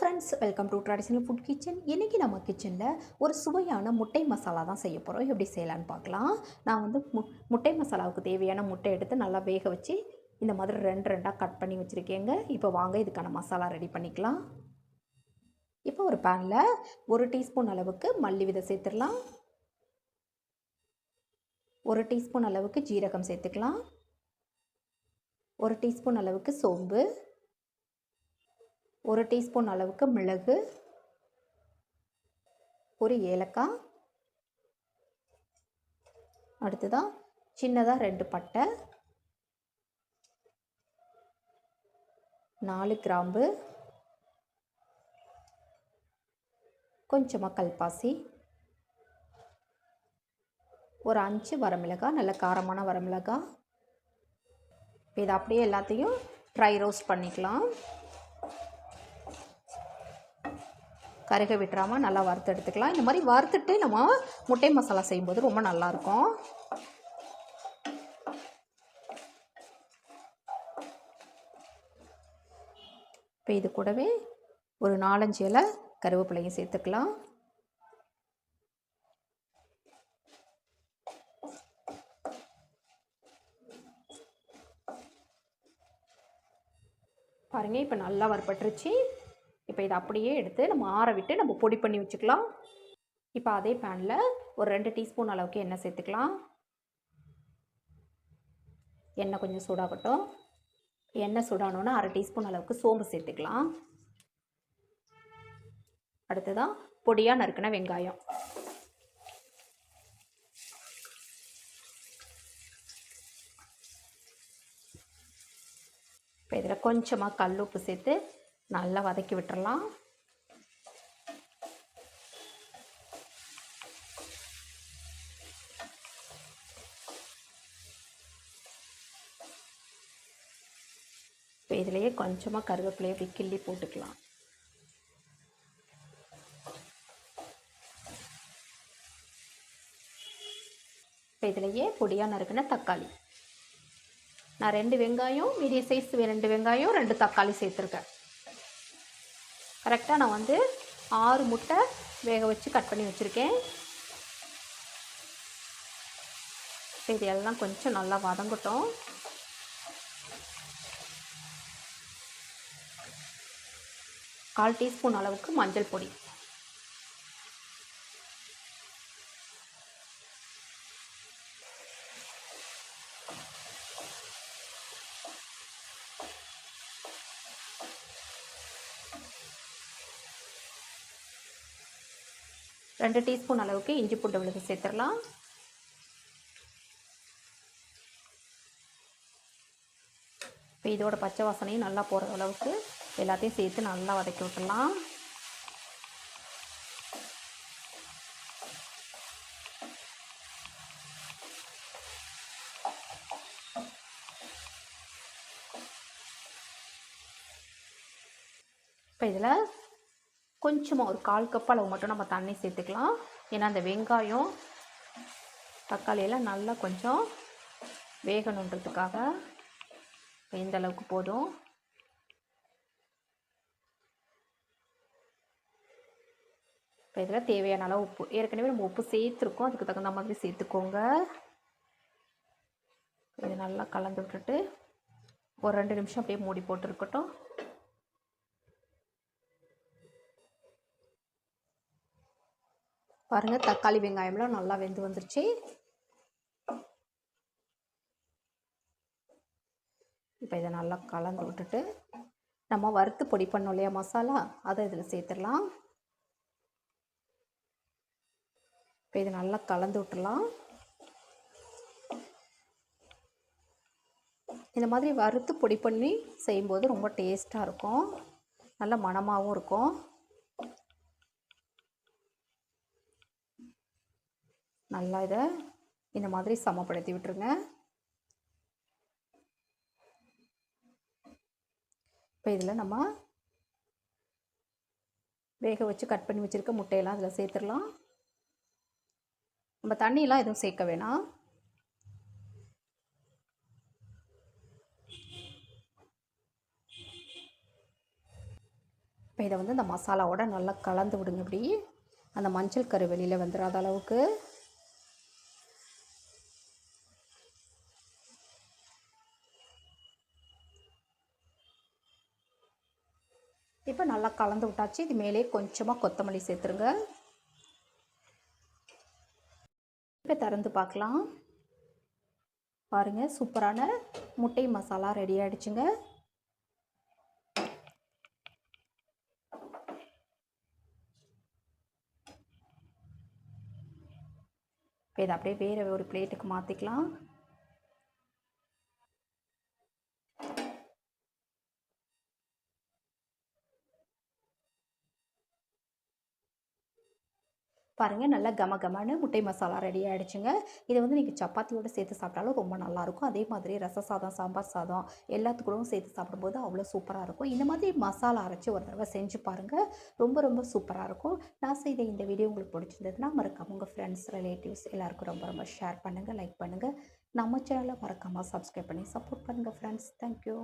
Friends welcome to traditional food kitchen இன்றைக்கி நம்ம கிச்சனில் ஒரு சுவையான முட்டை மசாலா தான் செய்ய போகிறோம் எப்படி செய்யலான்னு பார்க்கலாம். நான் வந்து மு முட்டை மசாலாவுக்கு தேவையான முட்டை எடுத்து நல்லா வேக வச்சு இந்த மாதிரி ரெண்டு ரெண்டாக கட் பண்ணி வச்சுருக்கேங்க. இப்போ வாங்க இதுக்கான மசாலா ரெடி பண்ணிக்கலாம். இப்போ ஒரு பேனில் ஒரு டீஸ்பூன் அளவுக்கு மல்லி விதை சேர்த்துடலாம். ஒரு டீஸ்பூன் அளவுக்கு ஜீரகம் சேர்த்துக்கலாம். ஒரு டீஸ்பூன் அளவுக்கு சோம்பு. ஒரு டீஸ்பூன் அளவுக்கு மிளகு ஒரு ஏலக்காய் அடுத்ததாக சின்னதாக ரெண்டு பட்டை நாலு கிராம்பு கொஞ்சமாக கல்பாசி ஒரு அஞ்சு வரமிளகாய் நல்ல காரமான வரமிளகாய். இதை அப்படியே எல்லாத்தையும் ட்ரை ரோஸ்ட் பண்ணிக்கலாம். கருக விட்டுறாமல் நல்லா வறுத்து எடுத்துக்கலாம். இந்த மாதிரி வறுத்துட்டு நம்ம முட்டை மசாலா செய்யும்போது ரொம்ப நல்லாயிருக்கும். இப்போ இது கூடவே ஒரு நாலஞ்சு இலை கருவேப்பிலையும் சேர்த்துக்கலாம். பாருங்கள் இப்போ நல்லா வறுபட்டுருச்சு. இப்போ இதை அப்படியே எடுத்து நம்ம ஆற விட்டு நம்ம பொடி பண்ணி வச்சுக்கலாம். இப்போ அதே பேனில் ஒரு ரெண்டு டீஸ்பூன் அளவுக்கு எண்ணெய் சேர்த்துக்கலாம். எண்ணெய் கொஞ்சம் சூடாகட்டும். எண்ணெய் சூடானோன்னா அரை டீஸ்பூன் அளவுக்கு சோம்பு சேர்த்துக்கலாம். அடுத்ததான் பொடியாக நறுக்கின வெங்காயம். இப்போ இதில் கொஞ்சமாக கல் உப்பு சேர்த்து நல்லா வதக்கி விட்டுறலாம். இப்போ இதுலேயே கொஞ்சமாக கருவேப்பிலையை அப்படி கிள்ளி போட்டுக்கலாம். இப்போ இதுலேயே பொடியாக நறுக்கின தக்காளி. நான் ரெண்டு வெங்காயம் மீடியம் சைஸ் ரெண்டு வெங்காயம் ரெண்டு தக்காளி சேர்த்துருக்கேன். கரெக்டாக நான் வந்து ஆறு முட்டை வேக வச்சு கட் பண்ணி வச்சுருக்கேன். இது எல்லாம் கொஞ்சம் நல்லா வதங்கட்டும். கால் டீஸ்பூன் அளவுக்கு மஞ்சள் பொடி. ரெண்டு டீஸ்பூன் அளவுக்கு இஞ்சி பூண்டு விழுது சேர்த்துடலாம். இப்போ இதோட பச்சை வாசனையும் நல்லா போகிற அளவுக்கு எல்லாத்தையும் சேர்த்து நல்லா வதக்கி விட்டுடலாம். இப்போ இதில் கொஞ்சமாக ஒரு கால் கப் அளவு மட்டும் நம்ம தண்ணி சேர்த்துக்கலாம். ஏன்னா அந்த வெங்காயம் தக்காளியெல்லாம் நல்லா கொஞ்சம் வேகணுன்றதுக்காக இந்த அளவுக்கு போதும். இப்போ இதில் தேவையான அளவு உப்பு. ஏற்கனவே நம்ம உப்பு சேர்த்துருக்கோம். அதுக்கு தகுந்த மாதிரி சேர்த்துக்கோங்க. இது நல்லா கலந்து விட்டுட்டு ஒரு ரெண்டு நிமிஷம் அப்படியே மூடி போட்டுருக்கட்டும். பாருங்கள் தக்காளி வெங்காயம்லாம் நல்லா வெந்து வந்துருச்சு. இப்போ இதை நல்லா கலந்து விட்டுட்டு நம்ம வறுத்து பொடி பண்ணோம் இல்லையா மசாலா? அதை இதில் சேர்த்துடலாம். இப்போ இதை நல்லா கலந்து விட்டுடலாம். இந்த மாதிரி வறுத்து பொடி பண்ணி செய்யும்போது ரொம்ப டேஸ்ட்டாக இருக்கும். நல்ல மணமாகவும் இருக்கும். நல்லா இதை இந்த மாதிரி சமப்படுத்தி விட்டுருங்க. இப்போ இதில் நம்ம வேக வச்சு கட் பண்ணி வச்சுருக்க முட்டையெல்லாம் அதில் சேர்த்துடலாம். நம்ம தண்ணியெலாம் எதுவும் சேர்க்க வேணாம். இப்போ இப்போ இதை வந்து இந்த மசாலாவோட நல்லா கலந்து விடுங்க இப்படி. அந்த மஞ்சள் கரு வெளியில் வந்துடாத அளவுக்கு. இப்போ நல்லா கலந்து விட்டாச்சு. இது மேலே கொஞ்சமாக கொத்தமல்லி சேர்த்துருங்க. இப்போ திறந்து பார்க்கலாம். பாருங்கள் சூப்பரான முட்டை மசாலா ரெடி ஆகிடுச்சுங்க இப்போ இதை அப்படியே வேறு ஒரு பிளேட்டுக்கு மாற்றிக்கலாம் பாருங்கள் நல்லா கம கமன்னு முட்டை மசாலா ரெடி ஆகிடுச்சுங்க இதை வந்து நீங்கள் சப்பாத்தியோடு சேர்த்து சாப்பிட்டாலும் ரொம்ப நல்லாயிருக்கும் அதே மாதிரி ரச சாதம் சாம்பார் சாதம் எல்லாத்துக்கூடவும் சேர்த்து சாப்பிடும்போது அவ்வளோ சூப்பராக இருக்கும். இந்த மாதிரி மசாலா அரைச்சி ஒரு தடவை செஞ்சு பாருங்கள் ரொம்ப ரொம்ப சூப்பராக இருக்கும். நான் செய்த இந்த வீடியோ உங்களுக்கு பிடிச்சிருந்ததுன்னா மறக்காம உங்கள் ஃப்ரெண்ட்ஸ் ரிலேட்டிவ்ஸ் எல்லாருக்கும் ரொம்ப ரொம்ப ஷேர் பண்ணுங்கள் லைக் பண்ணுங்கள் நம்ம சேனலை மறக்காமல் சப்ஸ்கிரைப் பண்ணி சப்போர்ட் பண்ணுங்கள் ஃப்ரெண்ட்ஸ் தேங்க்யூ